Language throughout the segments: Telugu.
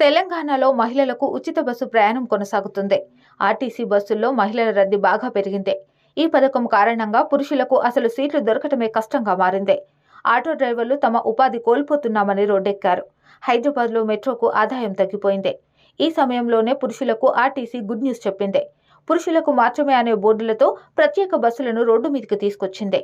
తెలంగాణలో మహిళలకు ఉచిత బస్సు ప్రయాణం కొనసాగుతుంది. ఆర్టీసీ బస్సుల్లో మహిళల రద్దీ బాగా పెరిగింది. ఈ పథకం కారణంగా పురుషులకు అసలు సీట్లు దొరకటమే కష్టంగా మారింది. ఆటో డ్రైవర్లు తమ ఉపాధి కోల్పోతున్నామని రోడ్డెక్కారు. హైదరాబాద్లో మెట్రోకు ఆదాయం తగ్గిపోయింది. ఈ సమయంలోనే పురుషులకు ఆర్టీసీ గుడ్ న్యూస్ చెప్పింది. పురుషులకు మాత్రమే అనే బోర్డులతో ప్రత్యేక బస్సులను రోడ్డు మీదకి తీసుకొచ్చింది.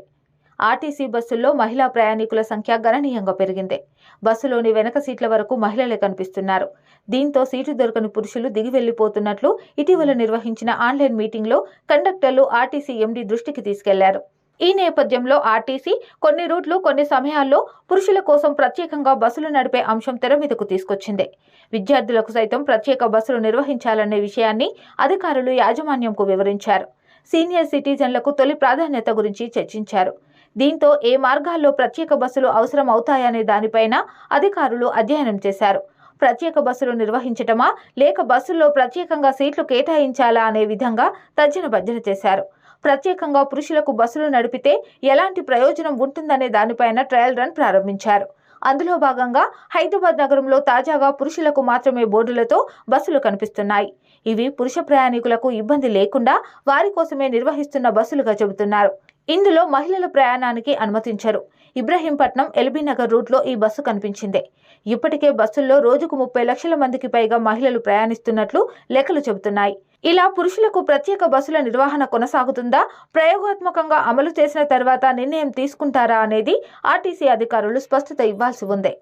ఆర్టీసీ బస్సుల్లో మహిళా ప్రయాణికుల సంఖ్య గణనీయంగా పెరిగింది. బస్సులోని వెనక సీట్ల వరకు మహిళలే కనిపిస్తున్నారు. దీంతో సీటు దొరకని పురుషులు దిగి వెళ్ళిపోతున్నట్లు ఇటీవల నిర్వహించిన ఆన్లైన్ మీటింగ్లో కండక్టర్లు ఆర్టీసీ ఎండీ దృష్టికి తీసుకెళ్ళారు. ఈ నేపథ్యంలో ఆర్టీసీ కొన్ని రూట్లు కొన్ని సమయాల్లో పురుషుల కోసం ప్రత్యేకంగా బస్సులు నడిపే అంశం తెర మీదకు తీసుకొచ్చింది. విద్యార్థులకు సైతం ప్రత్యేక బస్సులు నిర్వహించాలనే విషయాన్ని అధికారులు యాజమాన్యంకు వివరించారు. సీనియర్ సిటిజన్లకు తొలి ప్రాధాన్యత గురించి చర్చించారు. దీంతో ఏ మార్గాల్లో ప్రత్యేక బస్సులు అవసరం అవుతాయనే దానిపైన అధికారులు అధ్యయనం చేశారు. ప్రత్యేక బస్సులు నిర్వహించటమా లేక బస్సుల్లో ప్రత్యేకంగా సీట్లు కేటాయించాలా అనే విధంగా తర్జన భర్జన చేశారు. ప్రత్యేకంగా పురుషులకు బస్సులు నడిపితే ఎలాంటి ప్రయోజనం ఉంటుందనే దానిపైన ట్రయల్ రన్ ప్రారంభించారు. అందులో భాగంగా హైదరాబాద్ నగరంలో తాజాగా పురుషులకు మాత్రమే బోర్డులతో బస్సులు కనిపిస్తున్నాయి. ఇవి పురుష ప్రయాణికులకు ఇబ్బంది లేకుండా వారి కోసమే నిర్వహిస్తున్న బస్సులుగా చెబుతున్నారు. ఇందులో మహిళల ప్రయాణానికి అనుమతించరు. ఇబ్రహీంపట్నం ఎల్బీ నగర్ రూట్లో ఈ బస్సు కనిపించింది. ఇప్పటికే బస్సుల్లో రోజుకు ముప్పై లక్షల మందికి పైగా మహిళలు ప్రయాణిస్తున్నట్లు లెక్కలు చెబుతున్నాయి. ఇలా పురుషులకు ప్రత్యేక బస్సుల నిర్వహణ కొనసాగుతుందా? ప్రయోగాత్మకంగా అమలు చేసిన తర్వాత నిర్ణయం తీసుకుంటారా అనేది ఆర్టీసీ అధికారులు స్పష్టత ఇవ్వాల్సి ఉంది.